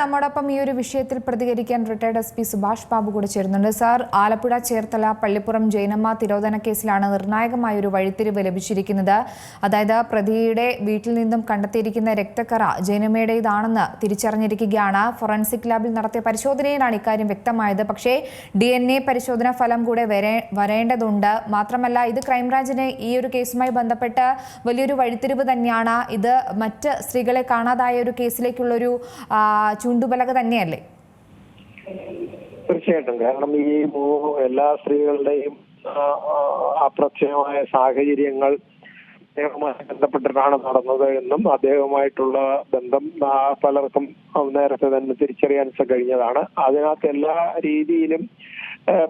നമ്മോടൊപ്പം ഈ ഒരു വിഷയത്തിൽ പ്രതികരിക്കാൻ retired S P Subhash Babu കൂടെ ചേരുന്നുണ്ട്. സാർ ആലപ്പുഴ ചേർത്തല പള്ളിപ്പുറം ജൈനമ്മ തിരോധന കേസിലാണ് നിർണായകമായ ഒരു വഴിത്തിരിവ് ലഭിച്ചിരിക്കുന്നത്. അതായത് പ്രതിയുടെ വീട്ടിൽ നിന്നും കണ്ടെത്തിയിരിക്കുന്ന രക്തക്കറ ജൈനമ്മയുടേതാണെന്ന് തിരിച്ചറിഞ്ഞിരിക്കുകയാണ്. ഫോറൻസിക് ലാബിൽ നടത്തിയ പരിശോധനയിലാണ് ഇക്കാര്യം വ്യക്തമായത്. പക്ഷേ ഡി എൻ എ പരിശോധന ഫലം കൂടെ വരേ വരേണ്ടതുണ്ട്. മാത്രമല്ല ഇത് ക്രൈംബ്രാഞ്ചിന് ഈ ഒരു കേസുമായി ബന്ധപ്പെട്ട് വലിയൊരു വഴിത്തിരിവ് തന്നെയാണ്. ഇത് മറ്റ് സ്ത്രീകളെ കാണാതായ ഒരു കേസിലേക്കുള്ളൊരു ചൂണ്ടുപലക തന്നെയല്ലേ? തീർച്ചയായിട്ടും. കാരണം ഈ എല്ലാ സ്ത്രീകളുടെയും അപ്രത്യമായ സാഹചര്യങ്ങൾ അദ്ദേഹവുമായി ബന്ധപ്പെട്ടിട്ടാണ് നടന്നത് എന്നും അദ്ദേഹവുമായിട്ടുള്ള ബന്ധം പലർക്കും നേരത്തെ തന്നെ തിരിച്ചറിയാൻ കഴിഞ്ഞതാണ്. അതിനകത്ത് എല്ലാ രീതിയിലും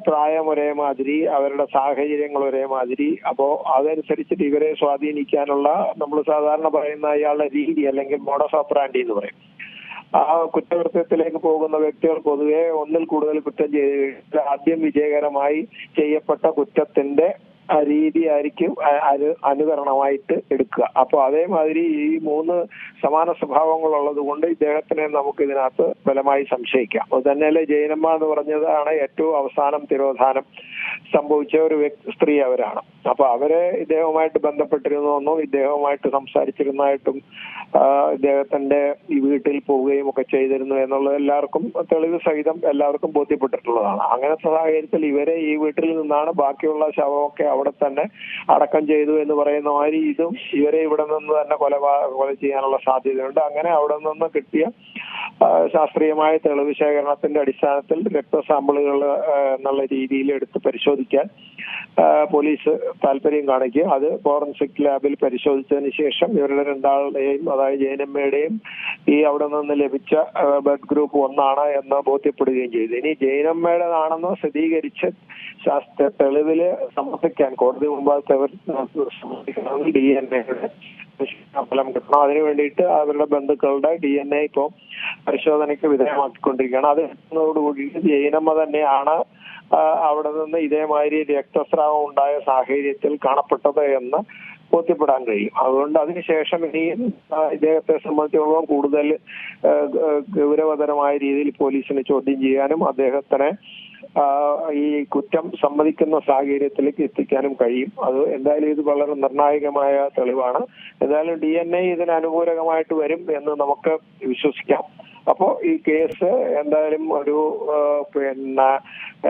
പ്രായം ഒരേമാതിരി അവരുടെ സാഹചര്യങ്ങൾ ഒരേമാതിരി അപ്പോ അതനുസരിച്ചിട്ട് ഇവരെ സ്വാധീനിക്കാനുള്ള നമ്മൾ സാധാരണ പറയുന്ന അയാളുടെ രീതി അല്ലെങ്കിൽ മോഡസ് ഓപ്പറാൻഡി എന്ന് പറയും. ആ കുറ്റകൃത്യത്തിലേക്ക് പോകുന്ന വ്യക്തികൾ പൊതുവെ ഒന്നിൽ കൂടുതൽ കുറ്റം ചെയ്ത് ആദ്യം വിജയകരമായി ചെയ്യപ്പെട്ട കുറ്റത്തിന്റെ രീതിയായിരിക്കും അനുകരണമായിട്ട് എടുക്കുക. അപ്പോൾ അതേമാതിരി ഈ മൂന്ന് സമാന സ്വഭാവങ്ങളുള്ളത് കൊണ്ട് ഇദ്ദേഹത്തിനെ നമുക്ക് ഇതിനകത്ത് ബലമായി സംശയിക്കാം. അത് തന്നെയല്ലേ ജൈനമ്മ എന്ന് പറഞ്ഞതാണ് ഏറ്റവും അവസാനം തിരോധാനം സംഭവിച്ച ഒരു സ്ത്രീ അവരാണ്. അപ്പൊ അവരെ ഇദ്ദേഹവുമായിട്ട് ബന്ധപ്പെട്ടിരുന്നെന്നും ഇദ്ദേഹവുമായിട്ട് സംസാരിച്ചിരുന്നതായിട്ടും ഇദ്ദേഹത്തിന്റെ ഈ വീട്ടിൽ പോവുകയും ഒക്കെ ചെയ്തിരുന്നു എന്നുള്ളത് എല്ലാവർക്കും തെളിവ് സഹിതം എല്ലാവർക്കും ബോധ്യപ്പെട്ടിട്ടുള്ളതാണ്. അങ്ങനത്തെ സാഹചര്യത്തിൽ ഇവരെ ഈ വീട്ടിൽ നിന്നാണ് ബാക്കിയുള്ള ശവമൊക്കെ തന്നെ അടക്കം ചെയ്തു എന്ന് പറയുന്ന മാതിരി ഇതും ഇവരെ ഇവിടെ നിന്ന് തന്നെ കൊല കൊല ചെയ്യാനുള്ള സാധ്യതയുണ്ട്. അങ്ങനെ അവിടെ നിന്ന് കിട്ടിയ ശാസ്ത്രീയമായ തെളിവ് ശേഖരണത്തിന്റെ അടിസ്ഥാനത്തിൽ രക്തസാമ്പിളുകൾ എന്നുള്ള രീതിയിൽ എടുത്ത് പരിശോധിക്കാൻ പോലീസ് താല്പര്യം കാണിക്കുക. അത് ഫോറൻസിക് ലാബിൽ പരിശോധിച്ചതിന് ശേഷം ഇവരുടെ രണ്ടാളുടെയും അതായത് ജയനമ്മയുടെയും ഈ അവിടെ നിന്ന് ലഭിച്ച ബ്ലഡ് ഗ്രൂപ്പ് ഒന്നാണ് എന്ന് ബോധ്യപ്പെടുകയും ചെയ്തു. ഇനി ജയനമ്മയുടേതാണെന്ന് സ്ഥിരീകരിച്ച് ശാസ്ത്ര തെളിവിൽ സമർപ്പിക്കാൻ കോടതി മുമ്പാകെ അവർ സമർപ്പിക്കണമെങ്കിൽ ഡി എൻ എയുടെ ഫലം കിട്ടണം. അതിനു വേണ്ടിയിട്ട് അവരുടെ ബന്ധുക്കളുടെ ഡി എൻ എ ഇപ്പോൾ പരിശോധനയ്ക്ക് വിധേയമാക്കിക്കൊണ്ടിരിക്കുകയാണ്. അത് കിട്ടുന്നതോടുകൂടി ജയനമ്മ തന്നെയാണ് അവിടെ നിന്ന് ഇതേമാതിരി രക്തസ്രാവം ഉണ്ടായ സാഹചര്യത്തിൽ കാണപ്പെട്ടത് എന്ന് ബോധ്യപ്പെടാൻ കഴിയും. അതുകൊണ്ട് അതിനുശേഷം ഇനി ഇദ്ദേഹത്തെ സംബന്ധിച്ചിടത്തോളം കൂടുതൽ ഗൗരവതരമായ രീതിയിൽ പോലീസിനെ ചോദ്യം ചെയ്യാനും അദ്ദേഹത്തിനെ ഈ കുറ്റം സമ്മതിക്കുന്ന സാഹചര്യത്തിലേക്ക് എത്തിക്കാനും കഴിയും. അത് എന്തായാലും ഇത് വളരെ നിർണായകമായ തെളിവാണ്. എന്തായാലും ഡി എൻ എ ഇതിന് അനുകൂലമായിട്ട് വരും എന്ന് നമുക്ക് വിശ്വസിക്കാം. അപ്പോ ഈ കേസ് എന്തായാലും ഒരു പിന്നെ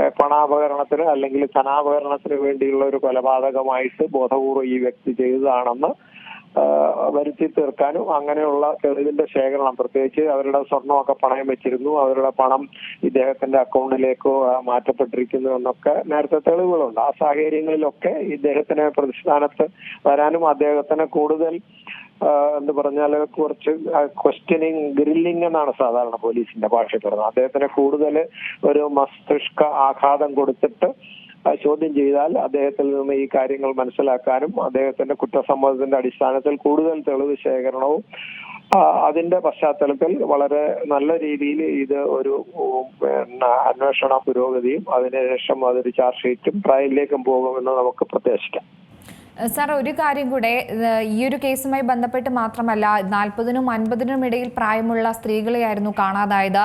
പണാപകരണത്തിന് അല്ലെങ്കിൽ ധനാപകരണത്തിന് വേണ്ടിയുള്ള ഒരു കൊലപാതകമായിട്ട് ബോധപൂർവം ഈ വ്യക്തി ചെയ്തതാണെന്ന് വരുത്തി തീർക്കാനും അങ്ങനെയുള്ള തെളിവിന്റെ ശേഖരണം. പ്രത്യേകിച്ച് അവരുടെ സ്വർണമൊക്കെ പണയം വെച്ചിരുന്നു. അവരുടെ പണം ഇദ്ദേഹത്തിന്റെ അക്കൗണ്ടിലേക്കോ മാറ്റപ്പെട്ടിരിക്കുന്നു എന്നൊക്കെ നേരത്തെ തെളിവുകളുണ്ട്. ആ സാഹചര്യങ്ങളിലൊക്കെ ഇദ്ദേഹത്തിന് പ്രതിസ്ഥാനത്ത് വരാനും അദ്ദേഹത്തിന് കൂടുതൽ എന്ന് പറഞ്ഞാൽ കുറച്ച് ക്വസ്റ്റ്യനിങ് ഗ്രില്ലിംഗ് എന്നാണ് സാധാരണ പോലീസിന്റെ ഭാഷ പറയുന്നത്. അദ്ദേഹത്തിന് കൂടുതൽ ഒരു മസ്തിഷ്ക ആഘാതം കൊടുത്തിട്ട് ചോദ്യം ചെയ്താൽ അദ്ദേഹത്തിൽ നിന്ന് ഈ കാര്യങ്ങൾ മനസ്സിലാക്കാനും അദ്ദേഹത്തിന്റെ കുറ്റസമ്മതത്തിന്റെ അടിസ്ഥാനത്തിൽ കൂടുതൽ തെളിവ് ശേഖരണവും അതിന്റെ പശ്ചാത്തലത്തിൽ വളരെ നല്ല രീതിയിൽ ഇത് ഒരു അന്വേഷണ പുരോഗതിയും അതിനുശേഷം അതൊരു ചാർജ് ഷീറ്റും ട്രയലിലേക്കും പോകുമെന്ന് നമുക്ക് പ്രത്യാശിക്കാം. സാർ ഒരു കാര്യം കൂടെ ഈ ഒരു കേസുമായി ബന്ധപ്പെട്ട് മാത്രമല്ല നാൽപ്പതിനും അൻപതിനും ഇടയിൽ പ്രായമുള്ള സ്ത്രീകളെയായിരുന്നു കാണാതായത്.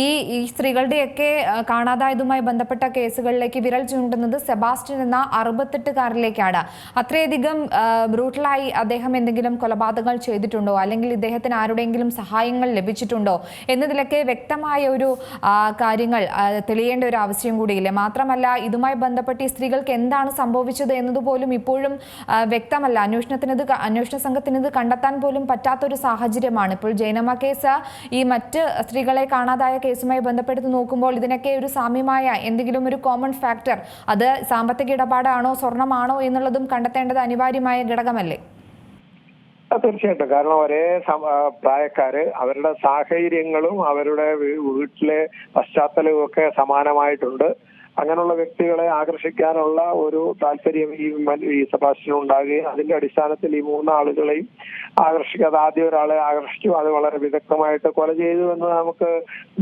ഈ ഈ സ്ത്രീകളുടെയൊക്കെ കാണാതായതുമായി ബന്ധപ്പെട്ട കേസുകളിലേക്ക് വിരൽ ചൂണ്ടുന്നത് സെബാസ്റ്റ്യൻ എന്ന അറുപത്തെട്ടുകാരിലേക്കാണ്. അത്രയധികം ബ്രൂട്ടലായി അദ്ദേഹം എന്തെങ്കിലും കൊലപാതകങ്ങൾ ചെയ്തിട്ടുണ്ടോ? അല്ലെങ്കിൽ ഇദ്ദേഹത്തിന് ആരുടെയെങ്കിലും സഹായങ്ങൾ ലഭിച്ചിട്ടുണ്ടോ? എന്നതിലൊക്കെ വ്യക്തമായ ഒരു കാര്യങ്ങൾ തെളിയേണ്ട ഒരു ആവശ്യം കൂടിയില്ലേ. മാത്രമല്ല ഇതുമായി ബന്ധപ്പെട്ട് ഈ സ്ത്രീകൾക്ക് എന്താണ് സംഭവിച്ചത് എന്നതുപോലും ഇപ്പോഴും വ്യക്തമല്ല. അന്വേഷണത്തിന് ഇത് അന്വേഷണ സംഘത്തിന് ഇത് കണ്ടെത്താൻ പോലും പറ്റാത്തൊരു സാഹചര്യമാണ്. ഇപ്പോൾ ജൈനമ്മ കേസ് ഈ മറ്റ് സ്ത്രീകളെ കാണാതായ കേസുമായി ബന്ധപ്പെടുത്തി നോക്കുമ്പോൾ ഇതിനൊക്കെ ഒരു സാമ്യമായ എന്തെങ്കിലും ഒരു കോമൺ ഫാക്ടർ അത് സാമ്പത്തിക ഇടപാടാണോ സ്വർണമാണോ എന്നുള്ളതും കണ്ടെത്തേണ്ടത് അനിവാര്യമായ ഘടകമല്ലേ? തീർച്ചയായിട്ടും. കാരണം ഒരേ പ്രായക്കാര് അവരുടെ സാഹചര്യങ്ങളും അവരുടെ വീട്ടിലെ പശ്ചാത്തലവും ഒക്കെ സമാനമായിട്ടുണ്ട്. അങ്ങനെയുള്ള വ്യക്തികളെ ആകർഷിക്കാനുള്ള ഒരു താല്പര്യം ഈ ഈ സെബാസ്റ്റ്യൻ ഉണ്ടാകുകയും അതിന്റെ അടിസ്ഥാനത്തിൽ ഈ മൂന്നാളുകളെയും ആകർഷിക്കുക. ആദ്യ ഒരാളെ ആകർഷിച്ചു അത് വളരെ വിദഗ്ധമായിട്ട് കൊല ചെയ്തു എന്ന് നമുക്ക്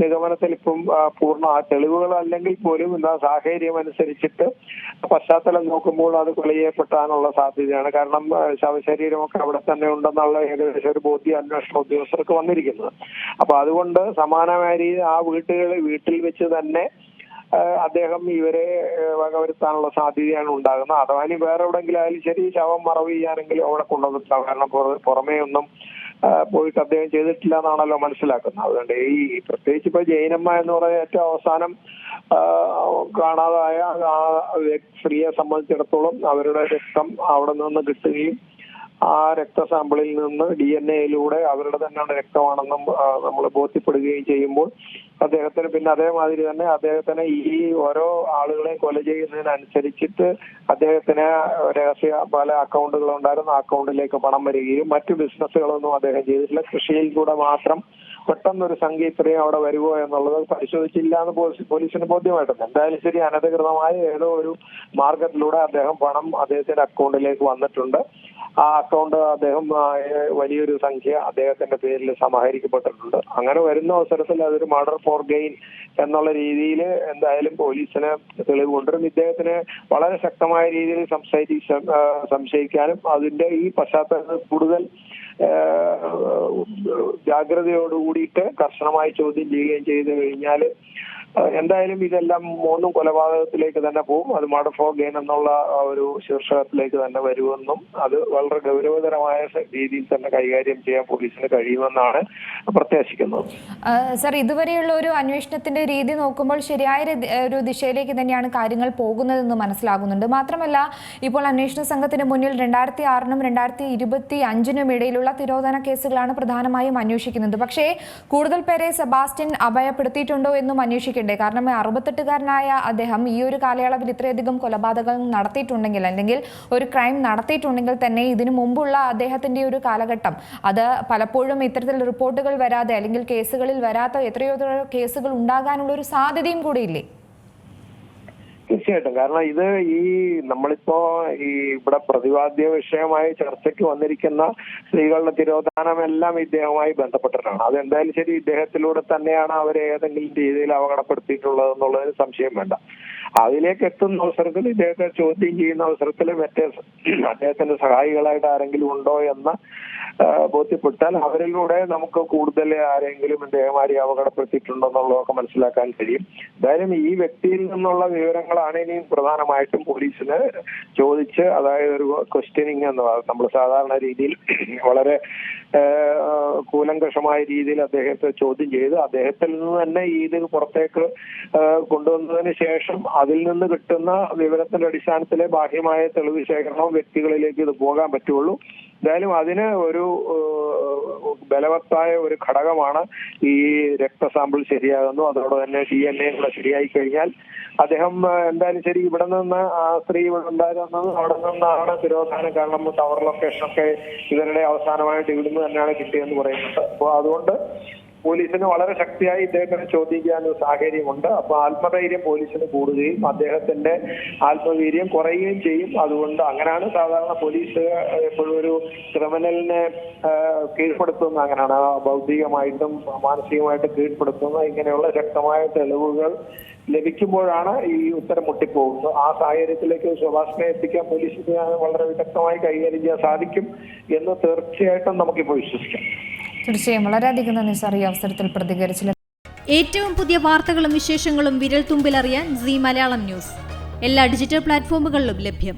നിഗമനത്തിൽ ഇപ്പം പൂർണ തെളിവുകൾ അല്ലെങ്കിൽ പോലും എന്താ സാഹചര്യം അനുസരിച്ചിട്ട് പശ്ചാത്തലം നോക്കുമ്പോൾ അത് കൊല ചെയ്യപ്പെട്ടാനുള്ള സാധ്യതയാണ്. കാരണം ശവശരീരമൊക്കെ അവിടെ തന്നെ ഉണ്ടെന്നുള്ള ഏകദേശം ഒരു ബോധ്യ അന്വേഷണ ഉദ്യോഗസ്ഥർക്ക് വന്നിരിക്കുന്നത്. അപ്പൊ അതുകൊണ്ട് സമാനമായ രീതി ആ വീട്ടുകളിൽ വീട്ടിൽ വെച്ച് തന്നെ അദ്ദേഹം ഇവരെ വകവരുത്താനുള്ള സാധ്യതയാണ് ഉണ്ടാകുന്നത്. അഥവാ ഇനി വേറെ എവിടെങ്കിലും ആയാലും ശരി ശവം മറവ് ചെയ്യാനെങ്കിലും അവിടെ കൊണ്ടുവന്നിട്ടാം കാരണം പുറ- പുറമേ ഒന്നും പോയിട്ട് അദ്ദേഹം ചെയ്തിട്ടില്ല എന്നാണല്ലോ മനസ്സിലാക്കുന്നത്. അതുകൊണ്ട് ഈ പ്രത്യേകിച്ച് ഇപ്പൊ ജൈനമ്മ എന്ന് പറയുന്ന ഏറ്റവും അവസാനം കാണാതായ ആ സ്ത്രീയെ സംബന്ധിച്ചിടത്തോളം അവരുടെ രക്തം അവിടെ നിന്ന് കിട്ടുകയും ആ രക്തസാമ്പിളിൽ നിന്ന് ഡി എൻ എയിലൂടെ അവരുടെ തന്നെയാണ് രക്തമാണെന്നും നമ്മൾ ബോധ്യപ്പെടുകയും ചെയ്യുമ്പോൾ അദ്ദേഹത്തിന് പിന്നെ അതേമാതിരി തന്നെ അദ്ദേഹത്തിന് ഈ ഓരോ ആളുകളെ കൊല ചെയ്യുന്നതിനനുസരിച്ചിട്ട് അദ്ദേഹത്തിന് രഹസ്യ പല അക്കൗണ്ടുകൾ ഉണ്ടായിരുന്നു ആ അക്കൗണ്ടിലേക്ക് പണം വരികയും മറ്റു ബിസിനസ്സുകളൊന്നും അദ്ദേഹം ചെയ്തിട്ടില്ല. കൃഷിയിൽ കൂടെ മാത്രം പെട്ടെന്നൊരു സംഖ്യ ഇത്രയും അവിടെ വരുമോ എന്നുള്ളത് പരിശോധിച്ചില്ല എന്ന് പോലീസ് പോലീസിന് ബോധ്യമായിട്ടുണ്ട്. എന്തായാലും ശരി അനധികൃതമായ ഏതോ ഒരു മാർഗത്തിലൂടെ അദ്ദേഹം പണം അദ്ദേഹത്തിന്റെ അക്കൗണ്ടിലേക്ക് വന്നിട്ടുണ്ട്. ആ അക്കൗണ്ട് അദ്ദേഹം വലിയൊരു സംഖ്യ അദ്ദേഹത്തിന്റെ പേരിൽ സമാഹരിക്കപ്പെട്ടിട്ടുണ്ട്. അങ്ങനെ വരുന്ന അവസരത്തിൽ അതൊരു മർഡർ ഫോർ ഗെയിൻ എന്നുള്ള രീതിയിൽ എന്തായാലും പോലീസിന് തെളിവ് കൊണ്ടുവരും. ഇദ്ദേഹത്തിന് വളരെ ശക്തമായ രീതിയിൽ സംസാരി സംശയിക്കാനും അതിന്റെ ഈ പശ്ചാത്തലത്തിൽ കൂടുതൽ ജാഗ്രതയോടുകൂടിയിട്ട് കർശനമായി ചോദ്യം ചെയ്യുകയും ചെയ്തു കഴിഞ്ഞാൽ എന്തായാലും ഇതെല്ലാം മൂന്നും കൊലപാതകത്തിലേക്ക് തന്നെ പോകും അത് മർഡർ ഫോർ ഗെയിൻ എന്നുള്ള ഒരു ശീർഷകത്തിലേക്ക് തന്നെ വരുമെന്നും അത് വളരെ ഗൗരവതരമായ രീതിയിൽ തന്നെ കൈകാര്യം ചെയ്യാൻ പോലീസിന് കഴിയുമെന്നാണ് പ്രത്യാശിക്കുന്നത്. സർ ഇതുവരെയുള്ള ഒരു അന്വേഷണത്തിന്റെ രീതി നോക്കുമ്പോൾ ശരിയായ ഒരു ദിശയിലേക്ക് തന്നെയാണ് കാര്യങ്ങൾ പോകുന്നതെന്ന് മനസ്സിലാകുന്നുണ്ട്. മാത്രമല്ല ഇപ്പോൾ അന്വേഷണ സംഘത്തിന് മുന്നിൽ രണ്ടായിരത്തി ആറിനും രണ്ടായിരത്തി ഇരുപത്തി അഞ്ചിനും ഇടയിലുള്ള തിരോധന കേസുകളാണ് പ്രധാനമായും അന്വേഷിക്കുന്നത്. പക്ഷേ കൂടുതൽ പേരെ സെബാസ്റ്റ്യൻ അഭയപ്പെടുത്തിയിട്ടുണ്ടോ എന്നും അന്വേഷിക്കണ്ടേ കാരണം അറുപത്തെട്ടുകാരനായ അദ്ദേഹം ഈ ഒരു കാലയളവിൽ ഇത്രയധികം കൊലപാതകങ്ങൾ നടത്തിയിട്ടുണ്ടെങ്കിൽ അല്ലെങ്കിൽ ഒരു ക്രൈം നടത്തിയിട്ടുണ്ടെങ്കിൽ തന്നെ ഇതിനു മുമ്പുള്ള അദ്ദേഹത്തിന്റെ ഒരു കാലഘട്ടം അത് പലപ്പോഴും ഇത്തരത്തിൽ റിപ്പോർട്ടുകൾ വരാതെ അല്ലെങ്കിൽ കേസുകളിൽ വരാത്ത എത്രയോ കേസുകൾ ഉണ്ടാകാനുള്ള ഒരു സാധ്യതയും കൂടിയില്ലേ തീർച്ചയായിട്ടും. കാരണം ഇത് ഈ നമ്മളിപ്പോ ഈ ഇവിടെ പ്രതിവാദ്യ വിഷയമായി ചർച്ചയ്ക്ക് വന്നിരിക്കുന്ന സ്ത്രീകളുടെ തിരോധാനം എല്ലാം ഇദ്ദേഹവുമായി ബന്ധപ്പെട്ടിട്ടാണ്. അതെന്തായാലും ശരി ഇദ്ദേഹത്തിലൂടെ തന്നെയാണ് അവരെ ഏതെങ്കിലും രീതിയിൽ അപകടപ്പെടുത്തിയിട്ടുള്ളത് എന്നുള്ളതിന് സംശയം വേണ്ട. അതിലേക്ക് എത്തുന്ന അവസരത്തിൽ ഇദ്ദേഹത്തെ ചോദ്യം ചെയ്യുന്ന അവസരത്തിൽ മറ്റേ അദ്ദേഹത്തിന്റെ സഹായികളായിട്ട് ആരെങ്കിലും ഉണ്ടോ എന്ന് ബോധ്യപ്പെട്ടാൽ അവരിലൂടെ നമുക്ക് കൂടുതൽ ആരെങ്കിലും ഇദ്ദേഹമാരെ അപകടപ്പെടുത്തിയിട്ടുണ്ടോ എന്നുള്ളതൊക്കെ മനസ്സിലാക്കാൻ കഴിയും. എന്തായാലും ഈ വ്യക്തിയിൽ നിന്നുള്ള വിവരങ്ങളാണ് ഇനി പ്രധാനമായിട്ടും പോലീസിന് ചോദിച്ച് അതായത് ഒരു ക്വസ്റ്റ്യനിങ് എന്ന് നമ്മൾ സാധാരണ രീതിയിൽ വളരെ കൂലങ്കഷമായ രീതിയിൽ അദ്ദേഹത്തെ ചോദ്യം ചെയ്ത് അദ്ദേഹത്തിൽ നിന്ന് തന്നെ ഈ ഇത് പുറത്തേക്ക് കൊണ്ടുവന്നതിന് ശേഷം അതിൽ നിന്ന് കിട്ടുന്ന വിവരത്തിന്റെ അടിസ്ഥാനത്തിലെ ബാഹ്യമായ തെളിവ് ശേഖരണവും വ്യക്തികളിലേക്ക് ഇത് പോകാൻ പറ്റുള്ളൂ. എന്തായാലും അതിന് ഒരു ബലവത്തായ ഒരു ഘടകമാണ് ഈ രക്തസാമ്പിൾ ശരിയാകുന്നു. അതോടെ തന്നെ ഡി എൻ എ കൂടെ ശരിയായി കഴിഞ്ഞാൽ അദ്ദേഹം എന്തായാലും ശരി ഇവിടെ നിന്ന് ആ സ്ത്രീ ഇവിടെ ഉണ്ടായിരുന്നത് അവിടെ നിന്നാണ് തിരോധാനം. കാരണം ടവർ ലൊക്കേഷനൊക്കെ ഇവരുടെ അവസാനമായിട്ട് ഇവിടുന്ന് തന്നെയാണ് കിട്ടിയെന്ന് പറയുന്നത് അപ്പോൾ അതുകൊണ്ട് പോലീസിന് വളരെ ശക്തിയായി ഇദ്ദേഹത്തിനെ ചോദ്യം ഒരു സാഹചര്യമുണ്ട്. അപ്പൊ ആത്മധൈര്യം പോലീസിന് കൂടുകയും അദ്ദേഹത്തിന്റെ ആത്മവീര്യം കുറയുകയും ചെയ്യും. അതുകൊണ്ട് അങ്ങനെയാണ് സാധാരണ പോലീസ് എപ്പോഴും ഒരു ക്രിമിനലിനെ കീഴ്പ്പെടുത്തുന്ന അങ്ങനെയാണ് ഭൗതികമായിട്ടും മാനസികമായിട്ടും കീഴ്പ്പെടുത്തുന്ന ഇങ്ങനെയുള്ള ശക്തമായ തെളിവുകൾ ലഭിക്കുമ്പോഴാണ് ഈ ഉത്തരം മുട്ടിപ്പോകുന്നത്. ആ സാഹചര്യത്തിലേക്ക് സുഭാഷിനെ എത്തിക്കാൻ പോലീസിന് വളരെ വിദഗ്ധമായി കൈകാര്യം ചെയ്യാൻ സാധിക്കും എന്ന് തീർച്ചയായിട്ടും നമുക്കിപ്പോൾ വിശ്വസിക്കാം. തീർച്ചയായും വളരെയധികം നന്ദി സാർ ഈ അവസരത്തിൽ പ്രതികരിച്ചില്ല. ഏറ്റവും പുതിയ വാർത്തകളും വിശേഷങ്ങളും വിരൽ തുമ്പിലറിയാൻ സി മലയാളം ന്യൂസ്. എല്ലാ ഡിജിറ്റൽ പ്ലാറ്റ്ഫോമുകളിലും ലഭ്യം.